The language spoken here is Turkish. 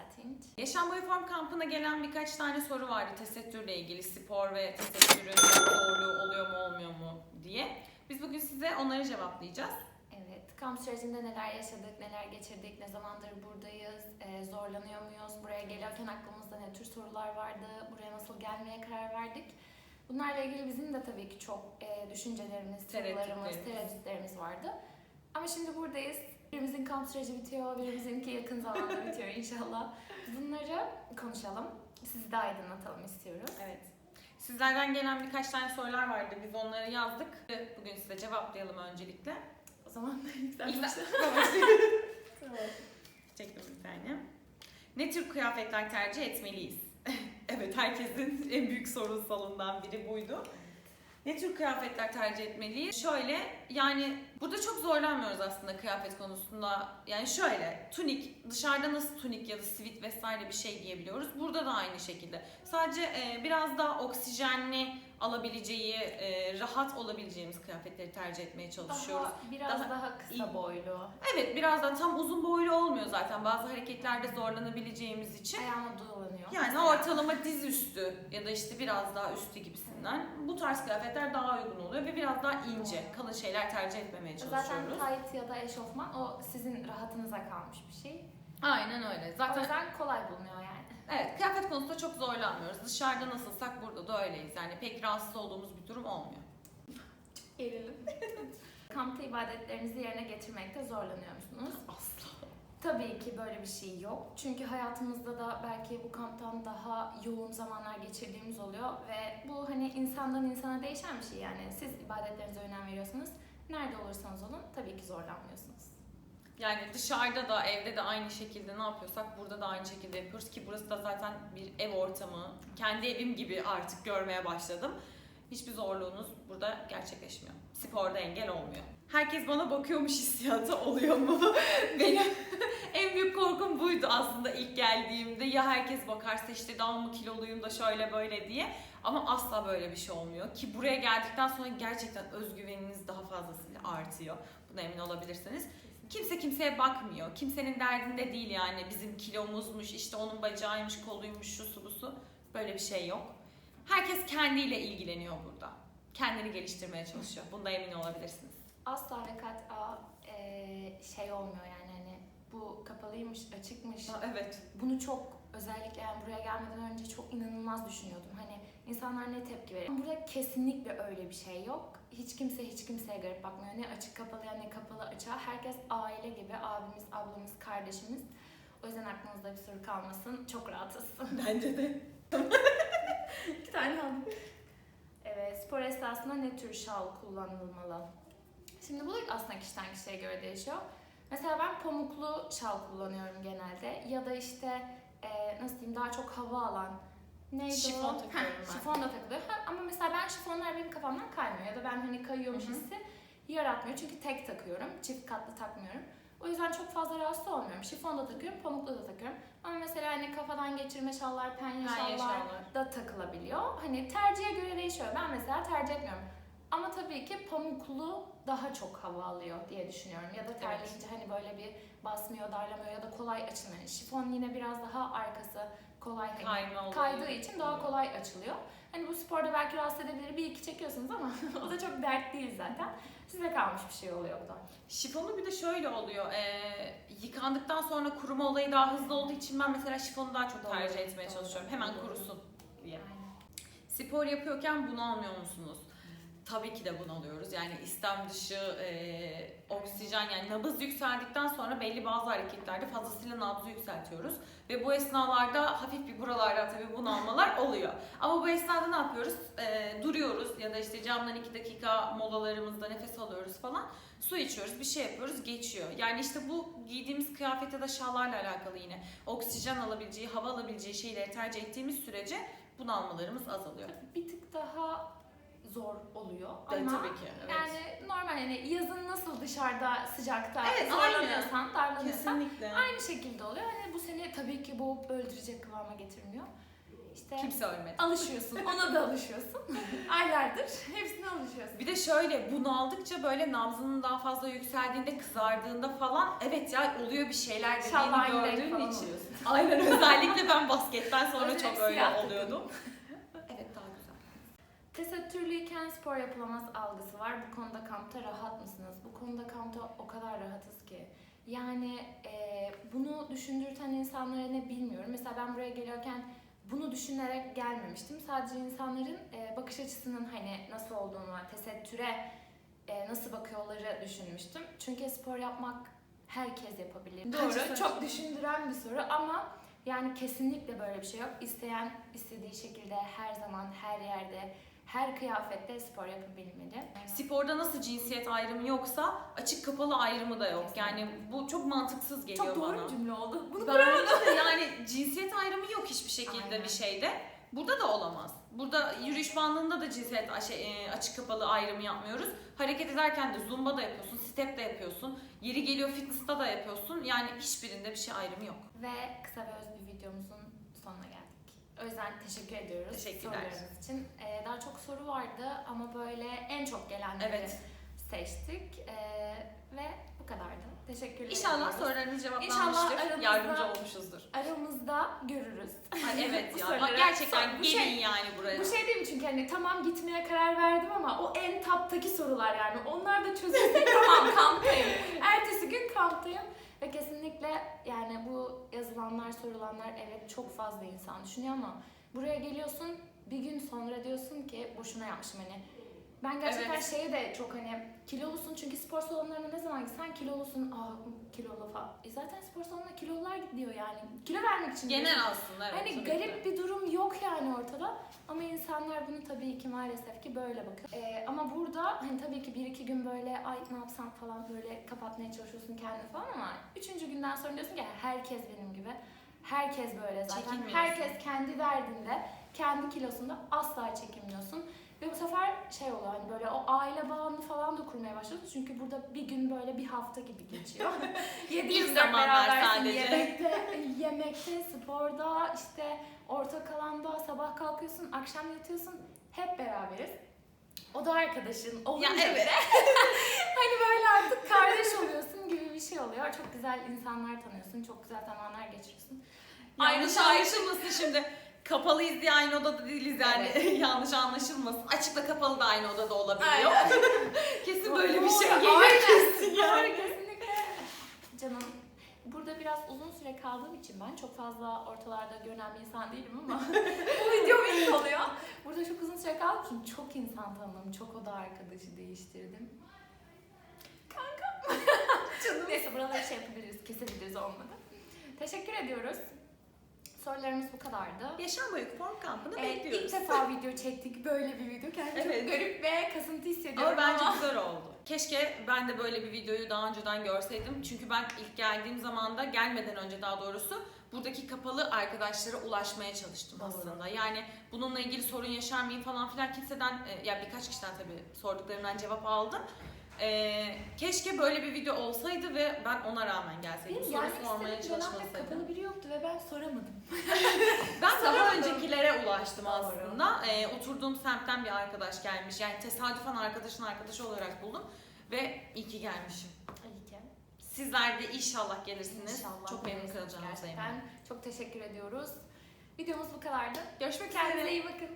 Satinç. Yaşam boyu form kampına gelen birkaç tane soru vardı tesettürle ilgili spor ve tesettürün zorluğu oluyor mu olmuyor mu diye. Biz bugün size onları cevaplayacağız. Evet, kamp sürecinde neler yaşadık, neler geçirdik, ne zamandır buradayız, e, zorlanıyor muyuz, buraya gelirken aklımızda ne tür sorular vardı, buraya nasıl gelmeye karar verdik. Bunlarla ilgili bizim de tabii ki çok e, düşüncelerimiz, sorularımız, Tereddütlerimiz. tereddütlerimiz vardı. Ama şimdi buradayız. Birimizin kamp süreci bitiyor, birimizinki yakın zamanda bitiyor inşallah. Bunları konuşalım, sizi de aydınlatalım istiyoruz. Evet. Sizlerden gelen birkaç tane sorular vardı. Biz onları yazdık. Bugün size cevaplayalım öncelikle. O zaman ilk sen başla. Tamam. Çektim bir tane. Ne tür kıyafetler tercih etmeliyiz? evet, herkesin en büyük sorunsalından biri buydu. Ne tür kıyafetler tercih etmeliyiz? Şöyle, yani burada çok zorlanmıyoruz aslında kıyafet konusunda. Yani şöyle, tunik, dışarıda nasıl tunik ya da sivit vesaire bir şey giyebiliyoruz. Burada da aynı şekilde. Sadece e, biraz daha oksijenli alabileceği, e, rahat olabileceğimiz kıyafetleri tercih etmeye çalışıyoruz. Daha, biraz Daha daha, kısa boylu. Evet biraz da tam uzun boylu olmuyor zaten bazı hareketlerde zorlanabileceğimiz için. Ayağıma dolanıyor. Yani Mesela. ortalama diz üstü ya da işte biraz daha üstü gibisinden bu tarz kıyafetler daha uygun oluyor ve biraz daha ince, kalın şeyler tercih etmemeye Zaten çalışıyoruz. tight ya da eşofman o sizin rahatınıza kalmış bir şey. Aynen öyle. O Zaten yüzden kolay bulunuyor yani. evet kıyafet konusunda çok zorlanmıyoruz. Dışarıda nasılsak burada da öyleyiz. Yani pek rahatsız olduğumuz bir durum olmuyor. Gelelim. Kampta ibadetlerinizi yerine getirmekte zorlanıyor musunuz? Asla. Tabii ki böyle bir şey yok. Çünkü hayatımızda da belki bu kamptan daha yoğun zamanlar geçirdiğimiz oluyor ve bu hani insandan insana değişen bir şey yani. Siz ibadetlerinize önem veriyorsanız nerede olursanız olun tabii ki zorlanmıyorsunuz. Yani dışarıda da evde de aynı şekilde ne yapıyorsak burada da aynı şekilde yapıyoruz ki burası da zaten bir ev ortamı. Kendi evim gibi artık görmeye başladım. Hiçbir zorluğunuz burada gerçekleşmiyor. Sporda engel olmuyor. Herkes bana bakıyormuş hissiyatı oluyor mu? Benim buydu aslında ilk geldiğimde. Ya herkes bakarsa işte daha mı kiloluyum da şöyle böyle diye. Ama asla böyle bir şey olmuyor. Ki buraya geldikten sonra gerçekten özgüveniniz daha fazlasıyla artıyor. Buna emin olabilirsiniz. Kimse kimseye bakmıyor. Kimsenin derdinde değil yani bizim kilomuzmuş, işte onun bacağıymış, koluymuş, şusu busu. Böyle bir şey yok. Herkes kendiyle ilgileniyor burada. Kendini geliştirmeye çalışıyor. Bunda emin olabilirsiniz. Asla ve kat'a eee, şey olmuyor yani bu kapalıymış, açıkmış. evet. Bunu çok özellikle yani buraya gelmeden önce çok inanılmaz düşünüyordum. Hani insanlar ne tepki verir? Burada kesinlikle öyle bir şey yok. Hiç kimse hiç kimseye garip bakmıyor. Ne açık kapalıya ne kapalı açığa. Herkes aile gibi. Abimiz, ablamız, kardeşimiz. O yüzden aklınızda bir soru kalmasın. Çok rahatız. Bence de. İki tane aldım. Evet, spor esnasında ne tür şal kullanılmalı? Şimdi bu aslında kişiden kişiye göre değişiyor. Mesela ben pamuklu şal kullanıyorum genelde. Ya da işte e, nasıl diyeyim daha çok hava alan. Neydi Şifon o? takıyorum ben. Şifon da takılıyor. Ha, ama mesela ben şifonlar benim kafamdan kaymıyor. Ya da ben hani kayıyormuş Hı hı. hissi yaratmıyor. Çünkü tek takıyorum. Çift katlı takmıyorum. O yüzden çok fazla rahatsız olmuyorum. Şifon da takıyorum, pamuklu da takıyorum. Ama mesela hani kafadan geçirme şallar, penye Penye şallar şallar. da takılabiliyor. Hani tercihe göre değişiyor. Ben mesela tercih etmiyorum. Ama tabii ki pamuklu daha çok hava alıyor diye düşünüyorum. Ya da terleyince hani böyle bir basmıyor, darlamıyor ya da kolay açılıyor. Şifon yine biraz daha arkası kolay Kayma kaydığı için daha oluyor. kolay açılıyor. Hani bu sporda belki rahatsız edebilir bir iki çekiyorsunuz ama o da çok dert değil zaten. Size kalmış bir şey oluyor bu da. Şifonu bir de şöyle oluyor. Ee, yıkandıktan sonra kuruma olayı daha hızlı olduğu için ben mesela şifonu daha çok Doğru, tercih etmeye doğru, çalışıyorum. Hemen doğru. kurusun diye. Aynen. Spor yapıyorken bunu almıyor musunuz? Tabii ki de bunu alıyoruz. Yani istem dışı e, oksijen yani nabız yükseldikten sonra belli bazı hareketlerde fazlasıyla nabzı yükseltiyoruz. Ve bu esnalarda hafif bir buralarda tabii bunalmalar oluyor. Ama bu esnada ne yapıyoruz? E, duruyoruz ya da işte camdan iki dakika molalarımızda nefes alıyoruz falan. Su içiyoruz, bir şey yapıyoruz, geçiyor. Yani işte bu giydiğimiz kıyafet ya da şallarla alakalı yine. Oksijen alabileceği, hava alabileceği şeyleri tercih ettiğimiz sürece bunalmalarımız azalıyor. Bir tık daha zor oluyor Evet, ama tabii ki. Evet. yani normal hani yazın nasıl dışarıda sıcakta Evet, zorlanıyorsan, darlanıyorsan Kesinlikle. aynı şekilde oluyor. Hani bu seni tabii ki boğup öldürecek kıvama getirmiyor. işte Kimse ölmedi. alışıyorsun. Ona da alışıyorsun. Aylardır hepsine alışıyorsun. Bir de şöyle bunaldıkça böyle nabzının daha fazla yükseldiğinde kızardığında falan evet ya oluyor bir şeyler dediğini gördüğün için. oluyorsun. Aynen özellikle ben basketten sonra çok öyle oluyordum. Tesettürlüyken spor yapılamaz algısı var. Bu konuda kampta rahat mısınız? Bu konuda kampta o kadar rahatız ki. Yani e, bunu düşündürten insanlara ne bilmiyorum. Mesela ben buraya geliyorken bunu düşünerek gelmemiştim. Sadece insanların e, bakış açısının hani nasıl olduğunu, tesettüre e, nasıl bakıyorları düşünmüştüm. Çünkü spor yapmak herkes yapabilir. Doğru, Çok düşündüren bir soru ama yani kesinlikle böyle bir şey yok. İsteyen istediği şekilde her zaman, her yerde, her kıyafette spor yapabilmeli. Sporda nasıl cinsiyet ayrımı yoksa açık kapalı ayrımı da yok. Yani bu çok mantıksız geliyor Çok doğru bana. bir cümle oldu. Bunu Bence de yani cinsiyet ayrımı yok hiçbir şekilde Aynen. bir şeyde. Burada da olamaz. Burada yürüyüş bandında da cinsiyet şey, e, açık kapalı ayrımı yapmıyoruz. Hareket ederken de zumba da yapıyorsun, step de yapıyorsun. Yeri geliyor fitness'ta da yapıyorsun. Yani hiçbirinde bir şey ayrımı yok. Ve kısa ve öz bir videomuzun. O yüzden teşekkür ediyoruz Teşekkürler. sorularınız için. Ee, daha çok soru vardı ama böyle en çok gelenleri Evet. seçtik. Ee, ve bu kadardı. Teşekkürler İnşallah ediyoruz. sorularınız İnşallah cevaplanmıştır. aramızda- Yardımcı olmuşuzdur. Aramızda görürüz. Ay evet ya. Bak gerçekten bu gelin şey- yani buraya. Bu şey değil mi çünkü hani tamam gitmeye karar verdim ama o en taptaki sorular yani onlar da çözülse tamam kamptayım. Ertesi gün kamptayım ve kesinlikle yani bu yazılanlar sorulanlar evet çok fazla insan düşünüyor ama buraya geliyorsun bir gün sonra diyorsun ki boşuna yapmışım hani. Ben gerçekten Evet. şeye de çok hani kilolusun çünkü spor salonlarına ne zaman gitsen kilolusun. Aa kilolu falan. E zaten spor salonuna kilolular gidiyor yani. Kilo vermek için Genel gidiyorsun. aslında evet. Hani garip ki. bir durum yok yani ortada. Ama insanlar bunu tabii ki maalesef ki böyle bakıyor. Ee, ama burada hani tabii ki bir iki gün böyle ay ne yapsam falan böyle kapatmaya çalışıyorsun kendini falan ama üçüncü günden sonra diyorsun ki herkes benim gibi. Herkes böyle zaten. Herkes kendi derdinde, kendi kilosunda asla çekinmiyorsun. Ve bu sefer şey oluyor hani böyle o aile bağını falan da kurmaya başlıyorsun. Çünkü burada bir gün böyle bir hafta gibi geçiyor. Yedi İlk yirmi dört zamanlar sadece. Yemekte, yemekte, sporda, işte orta kalanda sabah kalkıyorsun, akşam yatıyorsun. Hep beraberiz. O da arkadaşın olunca Ya evet. bile hani böyle artık kardeş oluyorsun gibi bir şey oluyor. Çok güzel insanlar tanıyorsun, çok güzel zamanlar geçiriyorsun. Yanlış Ayrıca- anlaşılmasın şimdi. Kapalıyız diye aynı odada değiliz yani. Yanlış anlaşılmasın. Açıkla kapalı da aynı odada olabiliyor. Kesin böyle bir şey Doğru, geliyor aynen. kesin yani. kesinlikle. Canım burada biraz uzun süre kaldığım için ben çok fazla ortalarda görünen bir insan değilim ama bu video benim oluyor. Burada çok uzun süre kaldığım için çok insan tanıdım, çok oda arkadaşı değiştirdim. Kanka. Canım. Neyse buraları şey yapabiliriz, kesebiliriz olmadı. Teşekkür ediyoruz. Sorularımız bu kadardı. Yaşam boyu form kampını Evet, ilk bekliyoruz. defa video çektik. Böyle bir video. Kendimi Evet. çok garip ve kasıntı hissediyorum Ama bence ama. güzel oldu. Keşke ben de böyle bir videoyu daha önceden görseydim. Çünkü ben ilk geldiğim zaman da gelmeden önce daha doğrusu buradaki kapalı arkadaşlara ulaşmaya çalıştım Doğru. aslında. Yani bununla ilgili sorun yaşar mıyım falan filan kimseden e, ya birkaç kişiden tabii sorduklarımdan cevap aldım. E, keşke böyle bir video olsaydı ve ben ona rağmen gelseydim. Benim Soru gelmek sormaya istediğim dönemde çalışmasaydım. kapalı biri yoktu ve ben soramadım. Ben daha Soramadım. öncekilere ulaştım Doğru. aslında. Ee, oturduğum semtten bir arkadaş gelmiş. Yani tesadüfen arkadaşın arkadaşı olarak buldum. Ve iyi ki gelmişim. İyi ki. Sizler de inşallah gelirsiniz. İnşallah. Çok memnun gelirsiniz kalacağınıza eminim. gerçekten. Çok teşekkür ediyoruz. Videomuz bu kadardı. Görüşmek Kendinize üzere. iyi bakın.